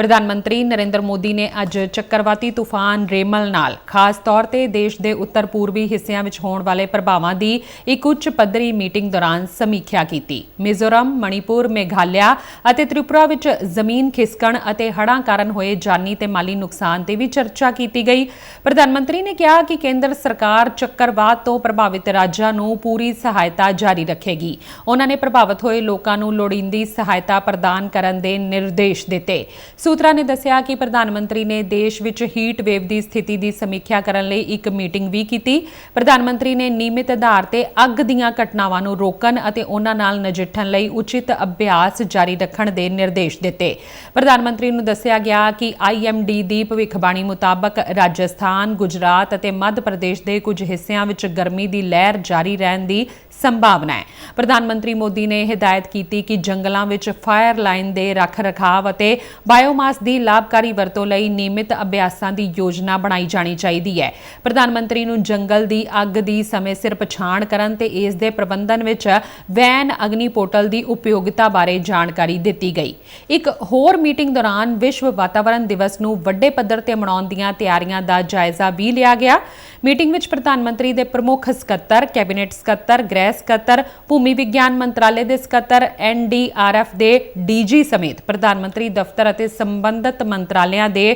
ਪ੍ਰਧਾਨ ਮੰਤਰੀ ਨਰਿੰਦਰ ਮੋਦੀ ਨੇ ਅੱਜ ਚੱਕਰਵਾਤੀ ਤੂਫਾਨ ਰੇਮਲ ਨਾਲ, ਖਾਸ ਤੌਰ ਤੇ ਦੇਸ਼ ਦੇ ਉੱਤਰ ਪੂਰਬੀ ਹਿੱਸਿਆਂ ਵਿੱਚ ਹੋਣ ਵਾਲੇ ਪ੍ਰਭਾਵਾਂ ਦੀ ਇੱਕ ਉੱਚ ਪੱਧਰੀ ਮੀਟਿੰਗ ਦੌਰਾਨ ਸਮੀਖਿਆ ਕੀਤੀ। ਮਿਜ਼ੋਰਮ, ਮਣੀਪੁਰ, ਮੇਘਾਲਿਆ ਅਤੇ ਤ੍ਰਿਪੁਰਾ ਵਿੱਚ ਜ਼ਮੀਨ ਖਿਸਕਣ ਅਤੇ ਹੜ੍ਹਾਂ ਕਾਰਨ ਹੋਏ ਜਾਨੀ ਤੇ ਮਾਲੀ ਨੁਕਸਾਨ ਤੇ ਵੀ ਚਰਚਾ ਕੀਤੀ ਗਈ। ਪ੍ਰਧਾਨ ਮੰਤਰੀ ਨੇ ਕਿਹਾ ਕਿ ਕੇਂਦਰ ਸਰਕਾਰ ਚੱਕਰਵਾਤ ਤੋਂ ਪ੍ਰਭਾਵਿਤ ਰਾਜਾਂ ਨੂੰ ਪੂਰੀ ਸਹਾਇਤਾ ਜਾਰੀ ਰੱਖੇਗੀ। ਉਹਨਾਂ ਨੇ ਪ੍ਰਭਾਵਿਤ ਹੋਏ ਲੋਕਾਂ ਨੂੰ ਲੋੜੀਂਦੀ ਸਹਾਇਤਾ ਪ੍ਰਦਾਨ ਕਰਨ ਦੇ ਨਿਰਦੇਸ਼ ਦਿੱਤੇ। ਸੂਤਰਾਂ ਨੇ ਦੱਸਿਆ ਕਿ ਪ੍ਰਧਾਨ ਮੰਤਰੀ ਨੇ ਦੇਸ਼ ਵਿੱਚ ਹੀਟ ਵੇਵ ਦੀ ਸਥਿਤੀ ਦੀ ਸਮੀਖਿਆ ਕਰਨ ਲਈ ਇੱਕ ਮੀਟਿੰਗ ਵੀ ਕੀਤੀ। ਪ੍ਰਧਾਨ ਮੰਤਰੀ ਨੇ ਨਿਯਮਿਤ ਆਧਾਰ ਤੇ ਅੱਗ ਦੀਆਂ ਘਟਨਾਵਾਂ ਨੂੰ ਰੋਕਣ ਅਤੇ ਉਹਨਾਂ ਨਾਲ ਨਜਿੱਠਣ ਲਈ ਉਚਿਤ ਅਭਿਆਸ ਜਾਰੀ ਰੱਖਣ ਦੇ ਨਿਰਦੇਸ਼ ਦਿੱਤੇ। ਪ੍ਰਧਾਨ ਮੰਤਰੀ ਨੂੰ ਦੱਸਿਆ ਗਿਆ ਕਿ ਆਈਐਮਡੀ ਦੀ ਭਵਿੱਖਬਾਣੀ ਮੁਤਾਬਕ ਰਾਜਸਥਾਨ, ਗੁਜਰਾਤ ਅਤੇ ਮੱਧ ਪ੍ਰਦੇਸ਼ ਦੇ ਕੁਝ ਹਿੱਸਿਆਂ ਵਿੱਚ ਗਰਮੀ ਦੀ ਲਹਿਰ ਜਾਰੀ ਰਹਿਣ ਦੀ ਸੰਭਾਵਨਾ ਹੈ। ਪ੍ਰਧਾਨ ਮੰਤਰੀ ਮੋਦੀ ਨੇ ਹਦਾਇਤ ਕੀਤੀ ਕਿ ਜੰਗਲਾਂ ਵਿੱਚ ਫਾਇਰ ਲਾਈਨ ਦੇ ਰੱਖ ਰਖਾਵ ਅਤੇ ਬਾਇਓ ਬਾਇਓਮਾਸ ਦੀ ਲਾਭਕਾਰੀ ਵਰਤੋਂ ਲਈ ਨਿਯਮਿਤ ਅਭਿਆਸਾਂ ਦੀ ਯੋਜਨਾ ਬਣਾਈ ਜਾਣੀ ਚਾਹੀਦੀ ਹੈ। ਪ੍ਰਧਾਨ ਮੰਤਰੀ ਨੂੰ ਜੰਗਲ ਦੀ ਅੱਗ ਦੀ ਸਮੇਂ ਸਿਰ ਪਛਾਣ ਕਰਨ ਤੇ ਇਸ ਦੇ ਪ੍ਰਬੰਧਨ ਵਿੱਚ ਵੈਨ ਅਗਨੀ ਪੋਰਟਲ ਦੀ ਉਪਯੋਗਤਾ ਬਾਰੇ ਜਾਣਕਾਰੀ ਦਿੱਤੀ ਗਈ। ਇੱਕ ਹੋਰ ਮੀਟਿੰਗ ਦੌਰਾਨ ਵਿਸ਼ਵ ਵਾਤਾਵਰਣ ਦਿਵਸ ਨੂੰ ਵੱਡੇ ਪੱਧਰ ਤੇ ਮਨਾਉਣ ਦੀਆਂ ਤਿਆਰੀਆਂ ਦਾ ਜਾਇਜ਼ਾ ਵੀ ਲਿਆ ਗਿਆ। ਮੀਟਿੰਗ ਵਿੱਚ ਪ੍ਰਧਾਨ ਮੰਤਰੀ ਦੇ ਪ੍ਰਮੁੱਖ ਸਕੱਤਰ, ਕੈਬਨਿਟ ਸਕੱਤਰ, ਗ੍ਰਹਿ ਸਕੱਤਰ, ਭੂਮੀ ਵਿਗਿਆਨ ਮੰਤਰਾਲੇ ਦੇ ਸਕੱਤਰ ਐਨਡੀਆਰਐਫ ਦੇ ਡੀਜੀ ਸਮੇਤ ਪ੍ਰਧਾਨ ਮੰਤਰੀ ਦਫ਼ਤਰ ਅਤੇ ਸੰਬੰਧਿਤ ਮੰਤਰਾਲਿਆਂ ਦੇ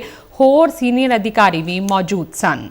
ਹੋਰ ਸੀਨੀਅਰ ਅਧਿਕਾਰੀ ਵੀ ਮੌਜੂਦ ਸਨ।